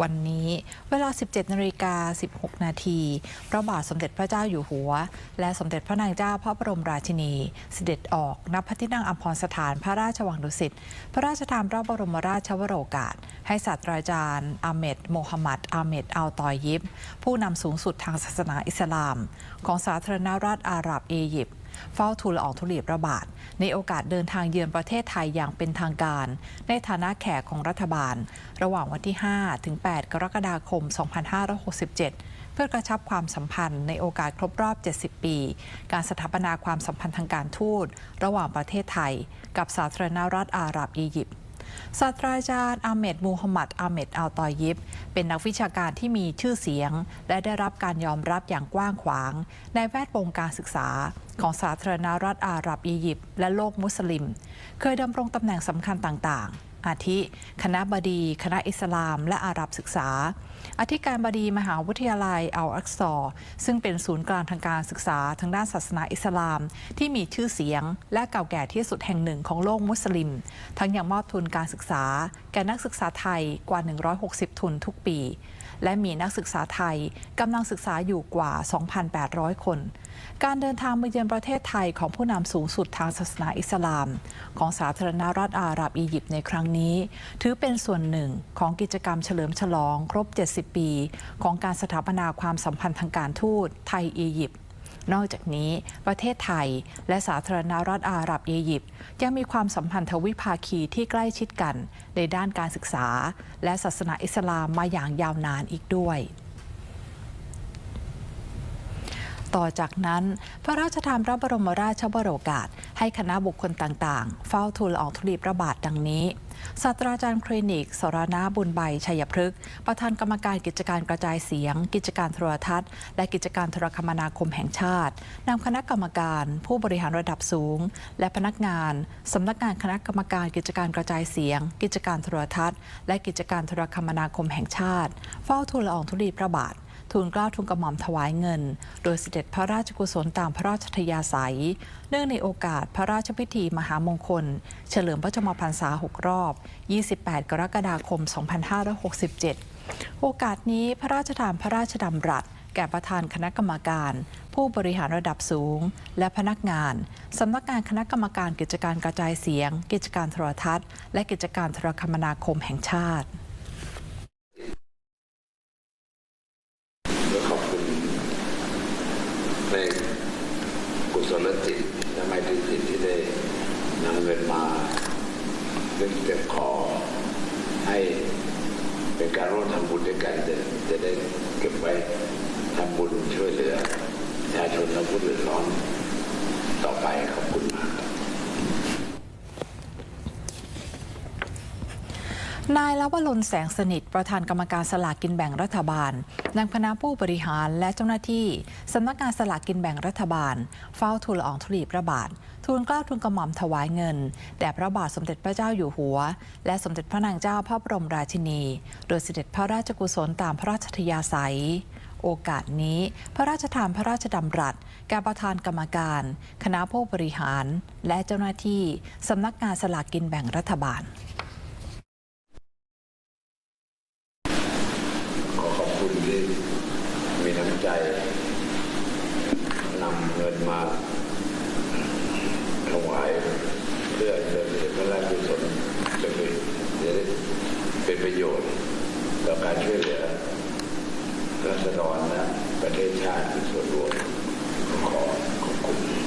วันนี้เวลา 17นาฬิกา16 นาทีพระบาทสมเด็จพระเจ้าอยู่หัว และสมเด็จพระนางเจ้าพระบรมราชินี เสด็จออกณพระที่นั่งอัมพรสถานพระราชวังดุสิตพระราชทานพระบรมราชวโรกาส ให้ศาสตราจารย์อาเมดโมฮัมหมัดอาเมดอัลตอยยิบ ผู้นำสูงสุดทางศาสนาอิสลาม ของสาธารณรัฐอาหรับอียิปต์ เฝ้าทูลละอองธุลีพระบาท ในโอกาสเดินทางเยือนประเทศไทยอย่างเป็นทางการ ในฐานะแขกของรัฐบาล ระหว่างวันที่ 5 ถึง 8 กรกฎาคม 2567 เพื่อกระชับความสัมพันธ์ในโอกาสครบรอบ 70 ปี การสถาปนาความสัมพันธ์ทางการทูต ระหว่างประเทศไทย กับสาธารณรัฐอาหรับอียิปต์ ศาสตราจารย์อาเมดมูฮัมหมัดอาเมดอัลตอยยิบ เป็นนักวิชาการที่มีชื่อเสียง และได้รับการยอมรับอย่างกว้างขวาง ในแวดวงการศึกษา ของสาธารณรัฐอาหรับอียิปต์และโลกมุสลิม เคยดำรงตำแหน่งสำคัญต่างๆ อาทิ คณะบดี คณะอิสลาม และอาหรับศึกษา อธิการบดีมหาวิทยาลัยอัลอักซอร์ซึ่งเป็นศูนย์กลางทางการศึกษาทางด้านศาสนาอิสลาม ที่มีชื่อเสียง และเก่าแก่ที่สุดแห่งหนึ่งของโลกมุสลิม ทั้งยังมอบทุนการศึกษาแก่นักศึกษาไทยกว่า 160 ทุนทุกปี และมีนักศึกษาไทยกำลังศึกษาอยู่กว่า 2,800 คน การเดินทางมาเยือนประเทศไทยของผู้นำสูงสุดทางศาสนาอิสลาม ของสาธารณรัฐอาหรับอียิปต์ในครั้งนี้ ถือเป็นส่วนหนึ่งของกิจกรรมเฉลิมฉลอง ครบ 70 ปี ของการสถาปนาความสัมพันธ์ทางการทูตไทยอียิปต์ นอกจากนี้ ประเทศไทย และสาธารณรัฐอาหรับอียิปต์ยังมีความสัมพันธวิภาคีที่ใกล้ชิดกัน ในด้านการศึกษา และศาสนาอิสลามมาอย่างยาวนานอีกด้วย ต่อจากนั้น พระราชทานพระบรมราชวโรกาส ให้คณะบุคคลต่างๆ เฝ้าทูลอองธุลีพระบาทดังนี้ศาสตราจารย์คลินิก สรณาบุญใบชัยพฤกษ์ประธานกรรมการกิจการกระจายเสียง กิจการโทรทัศน์ และกิจการโทรคมนาคมแห่งชาตินำคณะกรรมการ ผู้บริหารระดับสูง และพนักงานสำนักงานคณะกรรมการกิจการกระจายเสียง กิจการโทรทัศน์ และกิจการโทรคมนาคมแห่งชาติ เฝ้าทูลละอองธุลีพระบาท ทูลเกล้าทูลกระหม่อมถวายเงิน โดยเสด็จพระราชกุศลตามพระราชทยาศัย เนื่องในโอกาสพระราชพิธีมหามงคล เฉลิมพระชนมพรรษา 6 รอบ 28 กรกฎาคม 2567 โอกาสนี้พระราชทานพระราชดำรัสแก่ประธานคณะกรรมการ ผู้บริหารระดับสูง และพนักงานสำนักงานคณะกรรมการกิจการกระจายเสียง กิจการโทรทัศน์ และกิจการโทรคมนาคมแห่งชาติ และขอบคุณ ในกุศลจิตและไม่ดีจิตที่ได้นำเงินมาเป็นเก็บขอให้เป็นการร่วมทำบุญด้วยกันจะจะได้เก็บไว้ทำบุญช่วยเหลือประชาชนและผู้เดือดร้อนต่อไปขอบคุณมากครับ นายลวลนแสงสนิท ประธานกรรมการสลากกินแบ่งรัฐบาลนำคณะผู้บริหารและเจ้าหน้าที่สำนักงานสลากกินแบ่งรัฐบาล เฝ้าทูลละอองธุลีพระบาท ทูลเกล้าทูลกระหม่อมถวายเงิน แด่พระบาทสมเด็จพระเจ้าอยู่หัว และสมเด็จพระนางเจ้าพระบรมราชินี โดยเสด็จพระราชกุศลตามพระราชทยาศัย โอกาสนี้ พระราชทานพระราชดำรัสแก่ประธานกรรมการ คณะผู้บริหาร และเจ้าหน้าที่สำนักงานสลากกินแบ่งรัฐบาล คุณที่มีน้ำใจนำเงินมาถวายเพื่อเป็นพระราชกุศลจะเป็นจะได้เป็นประโยชน์ต่อการช่วยเหลือรัศดรนะประเทศชาติส่วนรวมขอขอบคุณ